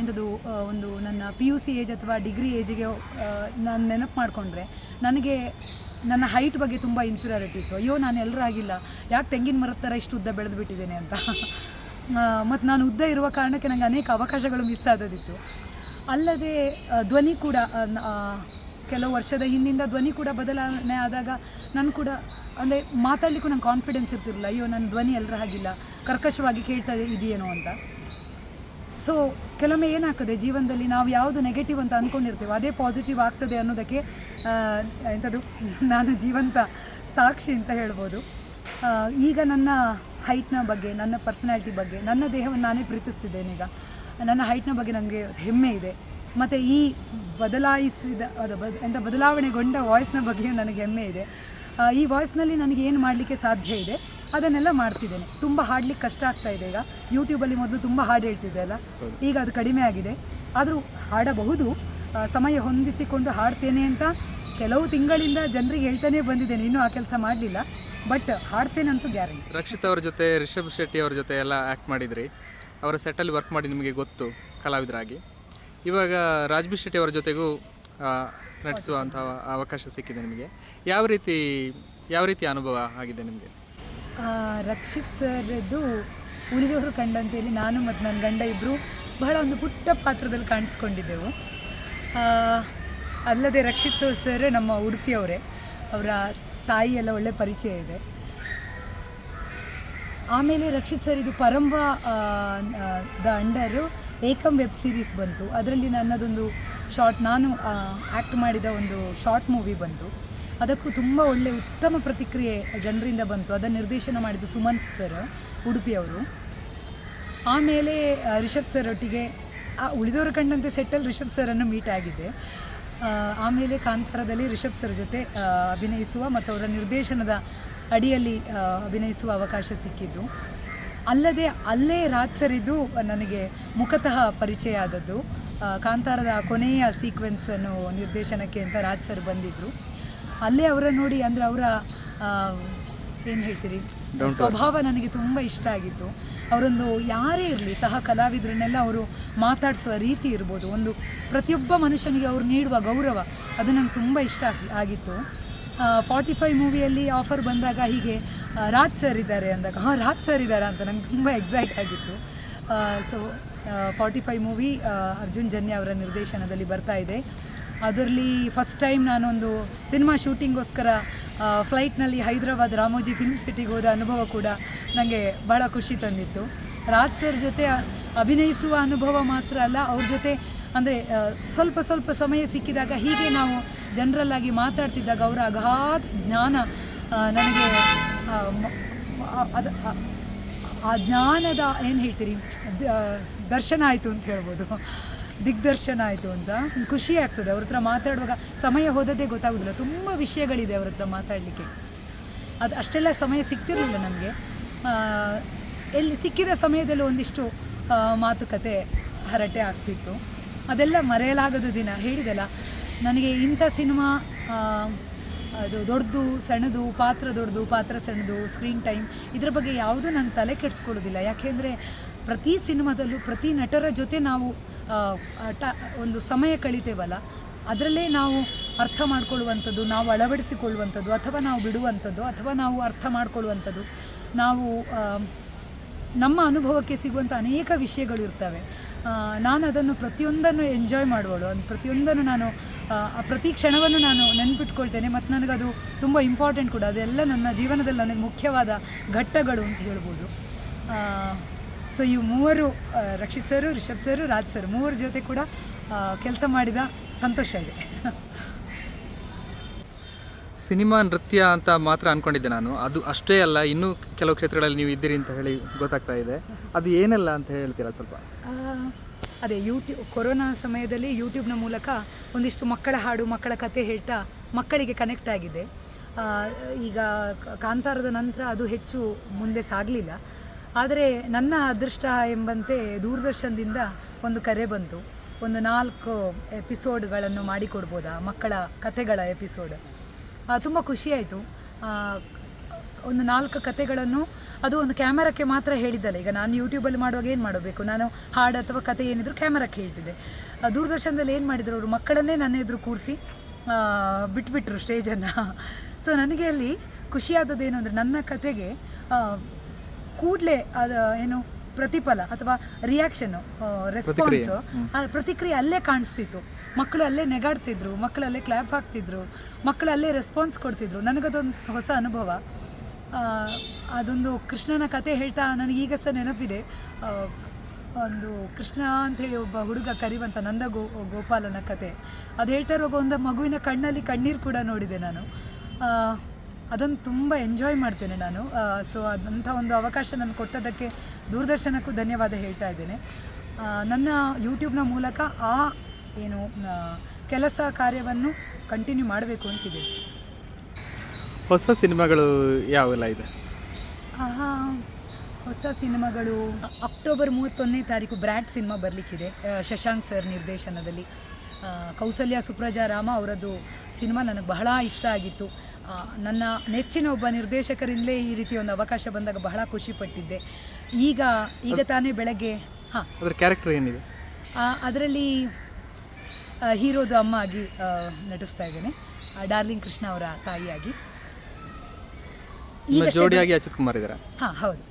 ಎಂಥದ್ದು ಒಂದು ನನ್ನ ಪಿ ಯು ಸಿ ಏಜ್ ಅಥವಾ ಡಿಗ್ರಿ ಏಜಿಗೆ ನಾನು ನೆನಪು ಮಾಡಿಕೊಂಡ್ರೆ ನನಗೆ ನನ್ನ ಹೈಟ್ ಬಗ್ಗೆ ತುಂಬ ಇನ್ಫೀರಿಯಾರಿಟಿ ಇತ್ತು. ಅಯ್ಯೋ, ನಾನು ಎಲ್ಲರೂ ಆಗಿಲ್ಲ. ಯಾಕೆ ತೆಂಗಿನ ಮರದ ಥರ ಇಷ್ಟು ಉದ್ದ ಬೆಳೆದು ಬಿಟ್ಟಿದ್ದೇನೆ ಅಂತ. ಮತ್ತು ನಾನು ಉದ್ದ ಇರುವ ಕಾರಣಕ್ಕೆ ನನಗೆ ಅನೇಕ ಅವಕಾಶಗಳು ಮಿಸ್ ಆದದಿತ್ತು ಅಲ್ಲದೆ ಧ್ವನಿ ಕೂಡ ಕೆಲವು ವರ್ಷದ ಹಿಂದಿಂದ ಧ್ವನಿ ಕೂಡ ಬದಲಾವಣೆ ಆದಾಗ ನಾನು ಕೂಡ, ಅಂದರೆ ಮಾತಾಡಲಿಕ್ಕೂ ನಂಗೆ ಕಾನ್ಫಿಡೆನ್ಸ್ ಇರ್ತಿರಲಿಲ್ಲ. ಅಯ್ಯೋ ನನ್ನ ಧ್ವನಿ ಎಲ್ಲರ ಹಾಗಿಲ್ಲ ಕರ್ಕಶವಾಗಿ ಕೇಳ್ತಾ ಇದೆಯೇನೋ ಅಂತ. ಸೊ ಕೆಲವೊಮ್ಮೆ ಏನಾಗ್ತದೆ? ಜೀವನದಲ್ಲಿ ನಾವು ಯಾವುದು ನೆಗೆಟಿವ್ ಅಂತ ಅಂದ್ಕೊಂಡಿರ್ತೇವೆ ಅದೇ ಪಾಸಿಟಿವ್ ಆಗ್ತದೆ ಅನ್ನೋದಕ್ಕೆ ಎಂಥದ್ದು ನಾನು ಜೀವಂತ ಸಾಕ್ಷಿ ಅಂತ ಹೇಳ್ಬೋದು. ಈಗ ನನ್ನ ಹೈಟ್ನ ಬಗ್ಗೆ, ನನ್ನ ಪರ್ಸನಾಲಿಟಿ ಬಗ್ಗೆ, ನನ್ನ ದೇಹವನ್ನು ನಾನೇ ಪ್ರೀತಿಸ್ತಿದ್ದೇನೆ ಈಗ. ನನ್ನ ಹೈಟ್ನ ಬಗ್ಗೆ ನನಗೆ ಹೆಮ್ಮೆ ಇದೆ. ಮತ್ತು ಈ ಬದಲಾಯಿಸಿದ, ಅದು ಬದ ಎಂಥ ಬದಲಾವಣೆಗೊಂಡ ವಾಯ್ಸ್ನ ಬಗ್ಗೆಯೂ ನನಗೆ ಹೆಮ್ಮೆ ಇದೆ. ಈ ವಾಯ್ಸ್ನಲ್ಲಿ ನನಗೆ ಏನು ಮಾಡಲಿಕ್ಕೆ ಸಾಧ್ಯ ಇದೆ? ಅದನ್ನೆಲ್ಲ ಮಾಡ್ತಿದ್ದೇನೆ. ತುಂಬ ಹಾಡ್ಲಿಕ್ಕೆ ಕಷ್ಟ ಆಗ್ತಾ ಇದೆ ಈಗ. ಯೂಟ್ಯೂಬಲ್ಲಿ ಮೊದಲು ತುಂಬ ಹಾಡು ಹೇಳ್ತಿದ್ದೆ ಅಲ್ಲ? ಈಗ ಅದು ಕಡಿಮೆ ಆಗಿದೆ. ಆದರೂ ಹಾಡಬಹುದು. ಸಮಯ ಹೊಂದಿಸಿಕೊಂಡು ಹಾಡ್ತೇನೆ ಅಂತ ಕೆಲವು ತಿಂಗಳಿಂದ ಜನರಿಗೆ ಹೇಳ್ತಾನೆ ಬಂದಿದ್ದೇನೆ. ಇನ್ನೂ ಆ ಕೆಲಸ ಮಾಡಲಿಲ್ಲ. But ಹಾಡ್ತೇನಂತೂ guarantee. ರಕ್ಷಿತ್ ಅವ್ರ ಜೊತೆ ರಿಷಭ್ ಶೆಟ್ಟಿ ಅವ್ರ ಜೊತೆ ಎಲ್ಲ ಆ್ಯಕ್ಟ್ ಮಾಡಿದ್ರಿ. ಅವರ ಸೆಟ್ಟಲ್ಲಿ ವರ್ಕ್ ಮಾಡಿ ನಿಮಗೆ ಗೊತ್ತು ಕಲಾವಿದರಾಗಿ. ಇವಾಗ ರಾಜ್ಬಿ ಶೆಟ್ಟಿ ಅವರ ಜೊತೆಗೂ ನಟಿಸುವಂಥ ಅವಕಾಶ ಸಿಕ್ಕಿದೆ ನಿಮಗೆ. ಯಾವ ರೀತಿ ಯಾವ ರೀತಿ ಅನುಭವ ಆಗಿದೆ ನಿಮಗೆ? ರಕ್ಷಿತ್ ಸರ್ದು ಉಳಿದವರು ಕಂಡಂತೇಳಿ ನಾನು ಮತ್ತು ನನ್ನ ಗಂಡ ಇಬ್ಬರು ಬಹಳ ಒಂದು ಪುಟ್ಟ ಪಾತ್ರದಲ್ಲಿ ಕಾಣಿಸ್ಕೊಂಡಿದ್ದೆವು. ಅಲ್ಲದೆ ರಕ್ಷಿತ್ ಸರ್ ನಮ್ಮ ಉಡುಪಿಯವರೇ, ಅವರ ತಾಯಿ ಎಲ್ಲ ಒಳ್ಳೆ ಪರಿಚಯ ಇದೆ. ಆಮೇಲೆ ರಕ್ಷಿತ್ ಸರ್ ಇದು ಪರಂಬ ದ ಅಂಡರು ಏಕಂ ವೆಬ್ ಸೀರೀಸ್ ಬಂತು. ಅದರಲ್ಲಿ ನನ್ನದೊಂದು ಶಾರ್ಟ್, ನಾನು ಆ್ಯಕ್ಟ್ ಮಾಡಿದ ಒಂದು ಶಾರ್ಟ್ ಮೂವಿ ಬಂತು. ಅದಕ್ಕೂ ತುಂಬ ಒಳ್ಳೆ ಉತ್ತಮ ಪ್ರತಿಕ್ರಿಯೆ ಜನರಿಂದ ಬಂತು. ಅದನ್ನು ನಿರ್ದೇಶನ ಮಾಡಿದ್ದು ಸುಮಂತ್ ಸರ್ ಉಡುಪಿಯವರು ಆಮೇಲೆ ರಿಷಬ್ ಸರ್ ಒಟ್ಟಿಗೆ, ಆ, ಉಳಿದವರು ಕಂಡಂತೆ ಸೆಟ್ಟಲ್ಲಿ ರಿಷಬ್ ಸರನ್ನು ಮೀಟ್ ಆಗಿದ್ದೆ ಆಮೇಲೆ ಕಾಂತಾರದಲ್ಲಿ ರಿಷಬ್ ಸರ್ ಜೊತೆ ಅಭಿನಯಿಸುವ ಮತ್ತು ಅವರ ನಿರ್ದೇಶನದ ಅಡಿಯಲ್ಲಿ ಅಭಿನಯಿಸುವ ಅವಕಾಶ ಸಿಕ್ಕಿದ್ದು. ಅಲ್ಲದೆ, ಅಲ್ಲೇ ರಾಜ್ ಸರ್ ಇದ್ದು ನನಗೆ ಮುಖತಃ ಪರಿಚಯ ಆದದ್ದು. ಕಾಂತಾರದ ಕೊನೆಯ ಸೀಕ್ವೆನ್ಸನ್ನು ನಿರ್ದೇಶನಕ್ಕೆ ಅಂತ ರಾಜ್ ಸರ್ ಬಂದಿದ್ದರು ಅಲ್ಲೇ ಅವರ ನೋಡಿ ಅಂದರೆ ಅವರ ಏನು ಹೇಳ್ತೀರಿ? ಸ್ವಭಾವ ನನಗೆ ತುಂಬ ಇಷ್ಟ ಆಗಿತ್ತು. ಅವರೊಂದು ಯಾರೇ ಇರಲಿ ಸಹ ಕಲಾವಿದರನ್ನೆಲ್ಲ ಅವರು ಮಾತಾಡಿಸುವ ರೀತಿ ಇರ್ಬೋದು. ಒಂದು ಪ್ರತಿಯೊಬ್ಬ ಮನುಷ್ಯನಿಗೆ ಅವರು ನೀಡುವ ಗೌರವ ಅದು ನಂಗೆ ತುಂಬ ಇಷ್ಟ ಆಗಿ ಆಗಿತ್ತು. ಫಾರ್ಟಿ ಫೈವ್ ಮೂವಿಯಲ್ಲಿ ಆಫರ್ ಬಂದಾಗ ಹೀಗೆ ರಾಜ್ ಸರ್ ಇದ್ದಾರೆ ಅಂದಾಗ ಹಾಂ ರಾಜ್ ಸರ್ ಇದ್ದಾರೆ ಅಂತ ನಂಗೆ ತುಂಬ ಎಕ್ಸೈಟ್ ಆಗಿತ್ತು. So forty five movie Arjun Janya ಅವರ ನಿರ್ದೇಶನದಲ್ಲಿ ಬರ್ತಾ ಇದೆ. ಅದರಲ್ಲಿ ಫಸ್ಟ್ ಟೈಮ್ ನಾನೊಂದು ಸಿನಿಮಾ ಶೂಟಿಂಗೋಸ್ಕರ ಫ್ಲೈಟ್ನಲ್ಲಿ ಹೈದರಾಬಾದ್ ರಾಮೋಜಿ ಫಿಲ್ಮ್ ಸಿಟಿಗೆ ಹೋದ ಅನುಭವ ಕೂಡ ನನಗೆ ಭಾಳ ಖುಷಿ ತಂದಿತ್ತು. ರಾಜ್ ಸರ್ ಜೊತೆ ಅಭಿನಯಿಸುವ ಅನುಭವ ಮಾತ್ರ ಅಲ್ಲ, ಅವ್ರ ಜೊತೆ ಅಂದರೆ ಸ್ವಲ್ಪ ಸ್ವಲ್ಪ ಸಮಯ ಸಿಕ್ಕಿದಾಗ ಹೀಗೆ ನಾವು ಜನರಲ್ಲಾಗಿ ಮಾತಾಡ್ತಿದ್ದಾಗ ಅವರ ಅಗಾಧ ಜ್ಞಾನ ನನಗೆ ಅದು, ಆ ಜ್ಞಾನದ ಏನು ಹೇಳ್ತೀರಿ ದರ್ಶನ ಆಯಿತು ಅಂತ ಹೇಳ್ಬೋದು. ದಿಗ್ದರ್ಶನ ಆಯಿತು ಅಂತ ಖುಷಿ ಆಗ್ತದೆ. ಅವ್ರ ಹತ್ರ ಮಾತಾಡುವಾಗ ಸಮಯ ಹೋದದೇ ಗೊತ್ತಾಗೋದಿಲ್ಲ. ತುಂಬ ವಿಷಯಗಳಿದೆ ಅವ್ರ ಹತ್ರ ಮಾತಾಡಲಿಕ್ಕೆ. ಅದು ಅಷ್ಟೆಲ್ಲ ಸಮಯ ಸಿಗ್ತಿರಲಿಲ್ಲ ನಮಗೆ. ಎಲ್ಲಿ ಸಿಕ್ಕಿದ ಸಮಯದಲ್ಲಿ ಒಂದಿಷ್ಟು ಮಾತುಕತೆ ಹರಟೆ ಆಗ್ತಿತ್ತು. ಅದೆಲ್ಲ ಮರೆಯಲಾಗದ ದಿನ. ಹೇಳಿದೆಲ್ಲ, ನನಗೆ ಇಂಥ ಸಿನಿಮಾ ಅದು ದೊಡ್ಡದು, ಸಣ್ಣದು, ಪಾತ್ರ ದೊಡ್ಡದು, ಪಾತ್ರ ಸಣ್ಣದು ಸ್ಕ್ರೀನ್ ಟೈಮ್ ಇದರ ಬಗ್ಗೆ ಯಾವುದೂ ನಾನು ತಲೆ ಕೆಡಿಸ್ಕೊಳ್ಳೋದಿಲ್ಲ ಯಾಕೆಂದರೆ ಪ್ರತಿ ಸಿನಿಮಾದಲ್ಲೂ ಪ್ರತಿ ನಟರ ಜೊತೆ ನಾವು ಟ- ಒಂದು ಸಮಯ ಕಳಿತೇವಲ್ಲ, ಅದರಲ್ಲೇ ನಾವು ಅರ್ಥ ಮಾಡ್ಕೊಳ್ಳುವಂಥದ್ದು, ನಾವು ಅಳವಡಿಸಿಕೊಳ್ಳುವಂಥದ್ದು, ಅಥವಾ ನಾವು ಬಿಡುವಂಥದ್ದು, ಅಥವಾ ನಾವು ಅರ್ಥ ಮಾಡ್ಕೊಳ್ಳುವಂಥದ್ದು, ನಾವು ನಮ್ಮ ಅನುಭವಕ್ಕೆ ಸಿಗುವಂಥ ಅನೇಕ ವಿಷಯಗಳು ಇರ್ತವೆ. ನಾನು ಅದನ್ನು ಪ್ರತಿಯೊಂದನ್ನು ಎಂಜಾಯ್ ಮಾಡುವಳು. ಪ್ರತಿಯೊಂದನ್ನು ನಾನು ಪ್ರತಿ ಕ್ಷಣವನ್ನು ನಾನು ನೆನ್ಪಿಟ್ಕೊಳ್ತೇನೆ, ಮತ್ತು ನನಗದು ತುಂಬ ಇಂಪಾರ್ಟೆಂಟ್ ಕೂಡ. ಅದೆಲ್ಲ ನನ್ನ ಜೀವನದಲ್ಲಿ ನನಗೆ ಮುಖ್ಯವಾದ ಘಟ್ಟಗಳು ಅಂತ ಹೇಳ್ಬೋದು. ಸೊ ಈ ಮೂವರು Rakshit sir Rishab sir Raj sir ಮೂವರ ಜೊತೆ ಕೂಡ ಕೆಲಸ ಮಾಡಿದ ಸಂತೋಷ ಇದೆ. ಸಿನಿಮಾ ನೃತ್ಯ ಅಂತ ಮಾತ್ರ ಅನ್ಕೊಂಡಿದ್ದೆ ನಾನು. ಅದು ಅಷ್ಟೇ ಅಲ್ಲ ಇನ್ನೂ ಕೆಲವು ಕ್ಷೇತ್ರಗಳಲ್ಲಿ ನೀವು ಇದ್ದೀರಿ ಅಂತ ಹೇಳಿ ಗೊತ್ತಾಗ್ತಾ ಇದೆ. ಅದು ಏನೆಲ್ಲ ಅಂತ ಹೇಳ್ತೀರಾ ಸ್ವಲ್ಪ? ಅದೇ ಯೂಟ್ಯೂಬ್ ಕೊರೋನಾ ಸಮಯದಲ್ಲಿ ಯೂಟ್ಯೂಬ್ನ ಮೂಲಕ ಒಂದಿಷ್ಟು ಮಕ್ಕಳ ಹಾಡು ಮಕ್ಕಳ ಕತೆ ಹೇಳ್ತಾ ಮಕ್ಕಳಿಗೆ ಕನೆಕ್ಟ್ ಆಗಿದೆ. ಈಗ ಕಾಂತಾರದ ನಂತರ ಅದು ಹೆಚ್ಚು ಮುಂದೆ ಸಾಗಲಿಲ್ಲ. ಆದರೆ ನನ್ನ ಅದೃಷ್ಟ ಎಂಬಂತೆ ದೂರದರ್ಶನದಿಂದ ಒಂದು ಕರೆ ಬಂತು. ಒಂದು ನಾಲ್ಕು ಎಪಿಸೋಡ್ಗಳನ್ನು ಮಾಡಿಕೊಡ್ಬೋದಾ? ಮಕ್ಕಳ ಕಥೆಗಳ ಎಪಿಸೋಡ್. ತುಂಬ ಖುಷಿಯಾಯಿತು ಒಂದು ನಾಲ್ಕು ಕತೆಗಳನ್ನು ಅದು ಒಂದು ಕ್ಯಾಮರಕ್ಕೆ ಮಾತ್ರ ಹೇಳಿದ್ದಲ್ಲ. ಈಗ ನಾನು ಯೂಟ್ಯೂಬಲ್ಲಿ ಮಾಡುವಾಗ ಏನು ಮಾಡಬೇಕು? ನಾನು ಹಾಡು ಅಥವಾ ಕತೆ ಏನಿದ್ರು ಕ್ಯಾಮರಕ್ಕೆ ಹೇಳ್ತಿದ್ದೆ. ದೂರದರ್ಶನದಲ್ಲಿ ಏನು ಮಾಡಿದರು ಅವರು? ಮಕ್ಕಳನ್ನೇ ನನ್ನ ಎದುರು ಕೂರಿಸಿ ಬಿಟ್ಬಿಟ್ರು ಸ್ಟೇಜನ್ನು. ಸೊ, ನನಗೆ ಅಲ್ಲಿ ಖುಷಿಯಾದದ್ದು ಏನು ಅಂದರೆ, ನನ್ನ ಕತೆಗೆ ಕೂಡಲೇ ಅದು ಏನು ಪ್ರತಿಫಲ ಅಥವಾ ರಿಯಾಕ್ಷನ್ ರೆಸ್ಪಾನ್ಸ್ ಪ್ರತಿಕ್ರಿಯೆ. ಅಲ್ಲೇ ಕಾಣಿಸ್ತಿತ್ತು. ಮಕ್ಕಳು ಅಲ್ಲೇ ನೆಗಾಡ್ತಿದ್ರು ಮಕ್ಕಳು ಅಲ್ಲೇ ಕ್ಲ್ಯಾಪ್ ಹಾಕ್ತಿದ್ರು ಮಕ್ಕಳು ಅಲ್ಲೇ ರೆಸ್ಪಾನ್ಸ್ ಕೊಡ್ತಿದ್ರು. ನನಗದೊಂದು ಹೊಸ ಅನುಭವ. ಅದೊಂದು ಕೃಷ್ಣನ ಕತೆ ಹೇಳ್ತಾ ನನಗೆ ಈಗ ಸಹ ನೆನಪಿದೆ. ಒಂದು ಕೃಷ್ಣ ಹೇಳಿ ಒಬ್ಬ ಹುಡುಗ ಕರಿವಂತ ನಂದ ಗೋ ಗೋಪಾಲನ ಕತೆ. ಅದು ಹೇಳ್ತಾ ಇರುವಾಗ ಒಂದು ಮಗುವಿನ ಕಣ್ಣಲ್ಲಿ ಕಣ್ಣೀರು ಕೂಡ ನೋಡಿದೆ ನಾನು. ಅದನ್ನು ತುಂಬ ಎಂಜಾಯ್ ಮಾಡ್ತೇನೆ ನಾನು. ಸೊ ಅದಂಥ ಒಂದು ಅವಕಾಶ ನಾನು ಕೊಟ್ಟದ್ದಕ್ಕೆ ದೂರದರ್ಶನಕ್ಕೂ ಧನ್ಯವಾದ ಹೇಳ್ತಾ ಇದ್ದೇನೆ. ನನ್ನ ಯೂಟ್ಯೂಬ್ನ ಮೂಲಕ ಆ ಏನು ಕೆಲಸ ಕಾರ್ಯವನ್ನು ಕಂಟಿನ್ಯೂ ಮಾಡಬೇಕು ಅಂತಿದೆ. ಹೊಸ ಸಿನಿಮಾಗಳು ಯಾವೆಲ್ಲ ಇದೆ? ಹೊಸ ಸಿನಿಮಾಗಳು ಅಕ್ಟೋಬರ್ ಮೂವತ್ತೊಂದನೇ ತಾರೀಕು ಬ್ರ್ಯಾಡ್ ಸಿನಿಮಾ ಬರಲಿಕ್ಕಿದೆ ಶಶಾಂಕ್ ಸರ್ ನಿರ್ದೇಶನದಲ್ಲಿ. ಕೌಸಲ್ಯ ಸುಪ್ರಜಾ ರಾಮ ಅವರದ್ದು ಸಿನಿಮಾ ನನಗೆ ಬಹಳ ಇಷ್ಟ ಆಗಿತ್ತು. ನನ್ನ ನೆಚ್ಚಿನ ಒಬ್ಬ ನಿರ್ದೇಶಕರಿಂದಲೇ ಈ ರೀತಿ ಒಂದು ಅವಕಾಶ ಬಂದಾಗ ಬಹಳ ಖುಷಿ ಪಟ್ಟಿದ್ದೆ. ಈಗ ಈಗ ತಾನೇ ಬೆಳಗ್ಗೆ ಹಾಂ. ಅದರ ಕ್ಯಾರೆಕ್ಟರ್ ಏನಿದೆ? ಅದರಲ್ಲಿ ಹೀರೋದು ಅಮ್ಮ ಆಗಿ ನಟಿಸ್ತಾ ಇದ್ದೇನೆ. ಡಾರ್ಲಿಂಗ್ ಕೃಷ್ಣ ಅವರ ತಾಯಿಯಾಗಿ. ಜೋಡಿಯಾಗಿ ಅಚ್ಯುತ್ ಕುಮಾರ್ ಇದ್ದಾರೆ? ಹಾಂ ಹೌದು.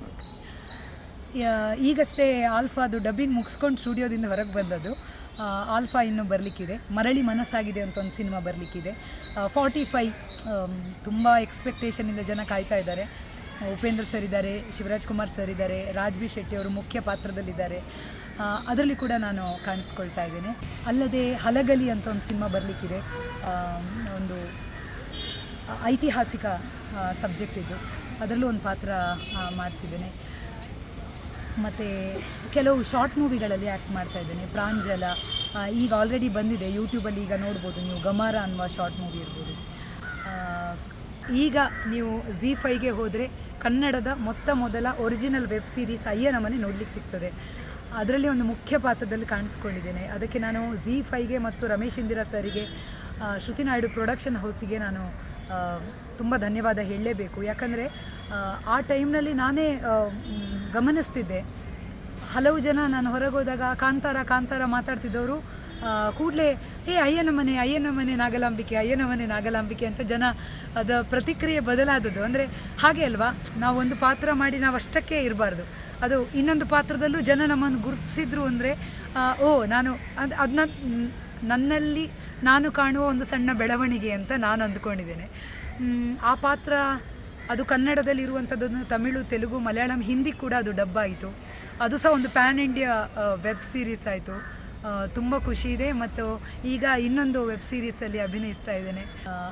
ಈಗಷ್ಟೇ ಆಲ್ಫಾದು ಡಬ್ಬಿಂಗ್ ಮುಗಿಸ್ಕೊಂಡು ಸ್ಟುಡಿಯೋದಿಂದ ಹೊರಗೆ ಬಂದದ್ದು. ಆಲ್ಫಾ ಇನ್ನೂ ಬರಲಿಕ್ಕಿದೆ. ಮರಳಿ ಮನಸ್ಸಾಗಿದೆ ಅಂತ ಒಂದು ಸಿನಿಮಾ ಬರಲಿಕ್ಕಿದೆ. ಫಾರ್ಟಿ ಫೈ ತುಂಬ ಎಕ್ಸ್ಪೆಕ್ಟೇಷನಿಂದ ಜನ ಕಾಯ್ತಾ ಇದ್ದಾರೆ. ಉಪೇಂದ್ರ ಸರ್ ಇದ್ದಾರೆ, ಶಿವರಾಜ್ ಕುಮಾರ್ ಸರ್ ಇದ್ದಾರೆ, ರಾಜ್ಬಿ ಶೆಟ್ಟಿ ಅವರು ಮುಖ್ಯ ಪಾತ್ರದಲ್ಲಿದ್ದಾರೆ. ಅದರಲ್ಲಿ ಕೂಡ ನಾನು ಕಾಣಿಸ್ಕೊಳ್ತಾ ಇದ್ದೇನೆ. ಅಲ್ಲದೆ ಹಲಗಲಿ ಅಂತ ಒಂದು ಸಿನಿಮಾ ಬರಲಿಕ್ಕಿದೆ. ಒಂದು ಐತಿಹಾಸಿಕ ಸಬ್ಜೆಕ್ಟ್ ಇದು. ಅದರಲ್ಲೂ ಒಂದು ಪಾತ್ರ ಮಾಡ್ತಿದ್ದೇನೆ. ಮತ್ತು ಕೆಲವು ಶಾರ್ಟ್ ಮೂವಿಗಳಲ್ಲಿ ಆ್ಯಕ್ಟ್ ಮಾಡ್ತಾ ಇದ್ದೇನೆ. ಪ್ರಾಂಜಲ ಈಗ ಆಲ್ರೆಡಿ ಬಂದಿದೆ. ಯೂಟ್ಯೂಬಲ್ಲಿ ಈಗ ನೋಡ್ಬೋದು ನೀವು. ಗಮಾರ ಅನ್ನುವ ಶಾರ್ಟ್ ಮೂವಿ ಇರ್ಬೋದು. ಈಗ ನೀವು ಝೀ ಫೈಗೆ ಹೋದರೆ ಕನ್ನಡದ ಮೊತ್ತ ಮೊದಲ ಒರಿಜಿನಲ್ ವೆಬ್ ಸೀರೀಸ್ ಅಯ್ಯನ ಮನೆ ನೋಡ್ಲಿಕ್ಕೆ ಸಿಗ್ತದೆ. ಅದರಲ್ಲಿ ಒಂದು ಮುಖ್ಯ ಪಾತ್ರದಲ್ಲಿ ಕಾಣಿಸ್ಕೊಂಡಿದ್ದೇನೆ. ಅದಕ್ಕೆ ನಾನು ಝೀ ಫೈಗೆ ಮತ್ತು ರಮೇಶ್ ಇಂದಿರಾ ಸರಿಗೆ ಶ್ರುತಿ ನಾಯ್ಡು ಪ್ರೊಡಕ್ಷನ್ ಹೌಸಿಗೆ ನಾನು ತುಂಬ ಧನ್ಯವಾದ ಹೇಳಲೇಬೇಕು. ಯಾಕಂದರೆ, ಆ ಟೈಮ್ನಲ್ಲಿ ನಾನೇ ಗಮನಿಸ್ತಿದ್ದೆ. ಹಲವು ಜನ ನಾನು ಹೊರಗೋದಾಗ ಕಾಂತಾರ ಕಾಂತಾರ ಮಾತಾಡ್ತಿದ್ದವರು ಕೂಡಲೇ ಹೇ, ಅಯ್ಯನ ಮನೆ ಅಯ್ಯನ ಮನೆ ನಾಗಲಾಂಬಿಕೆ, ಅಯ್ಯನ ಮನೆ ನಾಗಲಾಂಬಿಕೆ ಅಂತ ಜನ ಅದ ಪ್ರತಿಕ್ರಿಯೆ ಬದಲಾದದ್ದು. ಅಂದರೆ ಹಾಗೆ ಅಲ್ವಾ? ನಾವು ಒಂದು ಪಾತ್ರ ಮಾಡಿ ನಾವು ಅಷ್ಟಕ್ಕೆ ಇರಬಾರ್ದು. ಅದು ಇನ್ನೊಂದು ಪಾತ್ರದಲ್ಲೂ ಜನ ನಮ್ಮನ್ನು ಗುರುತಿಸಿದ್ರು ಅಂದರೆ ಓ, ನಾನು ಅದು ಅದನ್ನ ನನ್ನಲ್ಲಿ ನಾನು ಕಾಣುವ ಒಂದು ಸಣ್ಣ ಬೆಳವಣಿಗೆ ಅಂತ ನಾನು ಅಂದ್ಕೊಂಡಿದ್ದೇನೆ. ಆ ಪಾತ್ರ, ಅದು ಕನ್ನಡದಲ್ಲಿ ಇರುವಂಥದ್ದನ್ನು ತಮಿಳು, ತೆಲುಗು, ಮಲಯಾಳಂ, ಹಿಂದಿ ಕೂಡ ಅದು ಡಬ್ ಆಯಿತು ಅದು ಸಹ ಒಂದು ಪ್ಯಾನ್ ಇಂಡಿಯಾ ವೆಬ್ ಸೀರೀಸ್ ಆಯಿತು. ತುಂಬ ಖುಷಿ ಇದೆ ಮತ್ತು ಈಗ ಇನ್ನೊಂದು ವೆಬ್ ಸೀರೀಸಲ್ಲಿ ಅಭಿನಯಿಸ್ತಾ ಇದ್ದೇನೆ.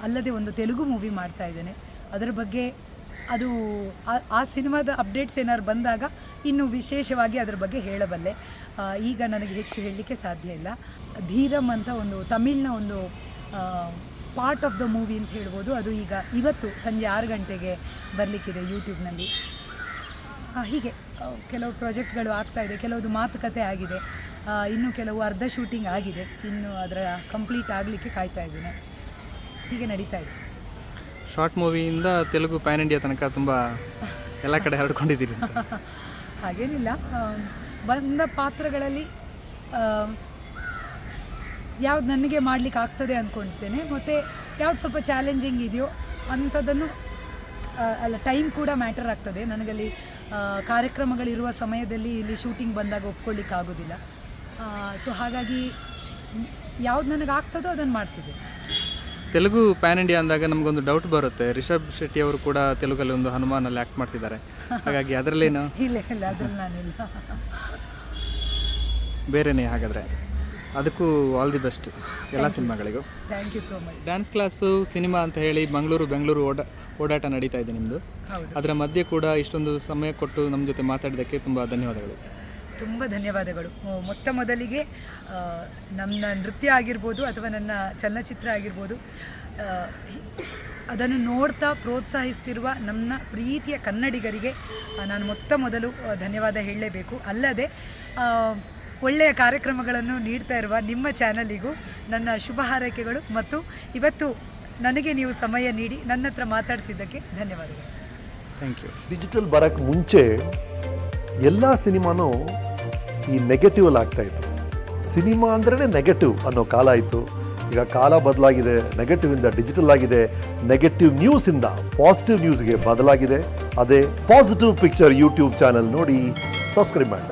ಅಲ್ಲದೆ ಒಂದು ತೆಲುಗು ಮೂವಿ ಮಾಡ್ತಾ ಇದ್ದೇನೆ. ಅದರ ಬಗ್ಗೆ ಅದು ಆ- ಸಿನಿಮಾದ ಅಪ್ಡೇಟ್ಸ್ ಏನಾದ್ರು ಬಂದಾಗ ಇನ್ನೂ ವಿಶೇಷವಾಗಿ ಅದರ ಬಗ್ಗೆ ಹೇಳಬಲ್ಲೆ. ಈಗ ನನಗೆ ಹೆಚ್ಚು ಹೇಳಲಿಕ್ಕೆ ಸಾಧ್ಯ ಇಲ್ಲ. ಧೀರಮ್ ಅಂತ ಒಂದು ತಮಿಳ್ನ ಒಂದು ಪಾರ್ಟ್ ಆಫ್ ದ ಮೂವಿ ಅಂತ ಹೇಳ್ಬೋದು. ಅದು ಈಗ ಇವತ್ತು ಸಂಜೆ ಆರು ಗಂಟೆಗೆ ಬರಲಿಕ್ಕಿದೆ ಯೂಟ್ಯೂಬ್ನಲ್ಲಿ ಹೀಗೆ ಕೆಲವು ಪ್ರಾಜೆಕ್ಟ್ಗಳು ಆಗ್ತಾಯಿದೆ ಕೆಲವೊಂದು ಮಾತುಕತೆ ಆಗಿದೆ. ಇನ್ನು ಕೆಲವು ಅರ್ಧ ಶೂಟಿಂಗ್ ಆಗಿದೆ. ಇನ್ನು ಅದರ ಕಂಪ್ಲೀಟ್ ಆಗಲಿಕ್ಕೆ ಕಾಯ್ತಾ ಇದ್ದೀನಿ. ಹೀಗೆ ನಡೀತಾ ಇದೆ. ಶಾರ್ಟ್ ಮೂವಿಯಿಂದ ತೆಲುಗು ಪ್ಯಾನ್ ಇಂಡಿಯಾ ತನಕ ತುಂಬ ಎಲ್ಲ ಕಡೆ ಹರಡ್ಕೊಂಡಿದ್ದೀರಿ ಹಾಗೇನಿಲ್ಲ. ಬಂದ ಪಾತ್ರಗಳಲ್ಲಿ ಯಾವ್ದು ನನಗೆ ಮಾಡಲಿಕ್ಕೆ ಆಗ್ತದೆ ಅಂದ್ಕೊಳ್ತೇನೆ ಮತ್ತು ಯಾವ್ದು ಸ್ವಲ್ಪ ಚಾಲೆಂಜಿಂಗ್ ಇದೆಯೋ ಅಂಥದ್ದನ್ನು ಅಲ್ಲ ಟೈಮ್ ಕೂಡ ಮ್ಯಾಟರ್ ಆಗ್ತದೆ. ನನಗಲ್ಲಿ ಕಾರ್ಯಕ್ರಮಗಳಿರುವ ಸಮಯದಲ್ಲಿ ಇಲ್ಲಿ ಶೂಟಿಂಗ್ ಬಂದಾಗ ಒಪ್ಕೊಳ್ಳಿಕ್ಕೆ ಆಗೋದಿಲ್ಲ ಸೊ ಹಾಗಾಗಿ ಯಾವ್ದು ನನಗೆ ಆಗ್ತದೋ ಅದನ್ನು ಮಾಡ್ತಿದ್ದೆ. ತೆಲುಗು ಪ್ಯಾನ್ ಇಂಡಿಯಾ ಅಂದಾಗ ನಮಗೊಂದು ಡೌಟ್ ಬರುತ್ತೆ. ರಿಷಬ್ ಶೆಟ್ಟಿ ಅವರು ಕೂಡ ತೆಲುಗಲ್ಲಿ ಒಂದು ಹನುಮಾನಲ್ಲಿ ಆ್ಯಕ್ಟ್ ಮಾಡ್ತಿದ್ದಾರೆ. ಹಾಗಾಗಿ ಅದರಲ್ಲೇನು? ಇಲ್ಲ ಇಲ್ಲ ಅದ್ರಲ್ಲಿ ನಾನಿಲ್ಲ. ಬೇರೆನೇ ಹಾಗಾದರೆ? ಅದಕ್ಕೂ ಆಲ್ ದಿ ಬೆಸ್ಟ್ ಎಲ್ಲ ಸಿನಿಮಾಗಳಿಗೂ. Thank you so much dance class cinema ಅಂತ ಹೇಳಿ ಮಂಗಳೂರು ಬೆಂಗಳೂರು ಓಡಾ ಓಡಾಟ ನಡೀತಾ ಇದೆ ನಿಮ್ಮದು ಅದರ ಮಧ್ಯೆ ಕೂಡ ಇಷ್ಟೊಂದು ಸಮಯ ಕೊಟ್ಟು ನಮ್ಮ ಜೊತೆ ಮಾತಾಡಿದ್ದಕ್ಕೆ ತುಂಬ ಧನ್ಯವಾದಗಳು. ತುಂಬ ಧನ್ಯವಾದಗಳು. ಮೊತ್ತ ಮೊದಲಿಗೆ ನನ್ನ ನೃತ್ಯ ಆಗಿರ್ಬೋದು ಅಥವಾ ನನ್ನ ಚಲನಚಿತ್ರ ಆಗಿರ್ಬೋದು ಅದನ್ನು ನೋಡ್ತಾ ಪ್ರೋತ್ಸಾಹಿಸ್ತಿರುವ ನನ್ನ ಪ್ರೀತಿಯ ಕನ್ನಡಿಗರಿಗೆ ನಾನು ಮೊತ್ತ ಮೊದಲು ಧನ್ಯವಾದ ಹೇಳಲೇಬೇಕು. ಅಲ್ಲದೆ ಒಳ್ಳೆಯ ಕಾರ್ಯಕ್ರಮಗಳನ್ನು ನೀಡ್ತಾ ಇರುವ ನಿಮ್ಮ ಚಾನಲಿಗೂ ನನ್ನ ಶುಭ ಹಾರೈಕೆಗಳು ಮತ್ತು ಇವತ್ತು ನನಗೆ ನೀವು ಸಮಯ ನೀಡಿ ನನ್ನ ಹತ್ರ ಮಾತಾಡಿಸಿದ್ದಕ್ಕೆ ಧನ್ಯವಾದಗಳು. ಥ್ಯಾಂಕ್ ಯು ಡಿಜಿಟಲ್ ಬರೋಕ್ಕೆ ಮುಂಚೆ ಎಲ್ಲ ಸಿನಿಮಾನೂ ಈ ನೆಗೆಟಿವ್ ಅಲ್ಲಿ ಆಗ್ತಾ ಇತ್ತು. ಸಿನಿಮಾ ಅಂದ್ರೇ ನೆಗೆಟಿವ್ ಅನ್ನೋ ಕಾಲ ಇತ್ತು. ಈಗ ಕಾಲ ಬದಲಾಗಿದೆ ನೆಗೆಟಿವ್ ಇಂದ ಡಿಜಿಟಲ್ ಆಗಿದೆ. ನೆಗೆಟಿವ್ ಇಂದ ಪಾಸಿಟಿವ್ ನ್ಯೂಸ್ಗೆ ಬದಲಾಗಿದೆ. ಅದೇ ಪಾಸಿಟಿವ್ ಪಿಕ್ಚರ್ ಯೂಟ್ಯೂಬ್ ಚಾನಲ್ ನೋಡಿ ಸಬ್ಸ್ಕ್ರೈಬ್ ಮಾಡಿ.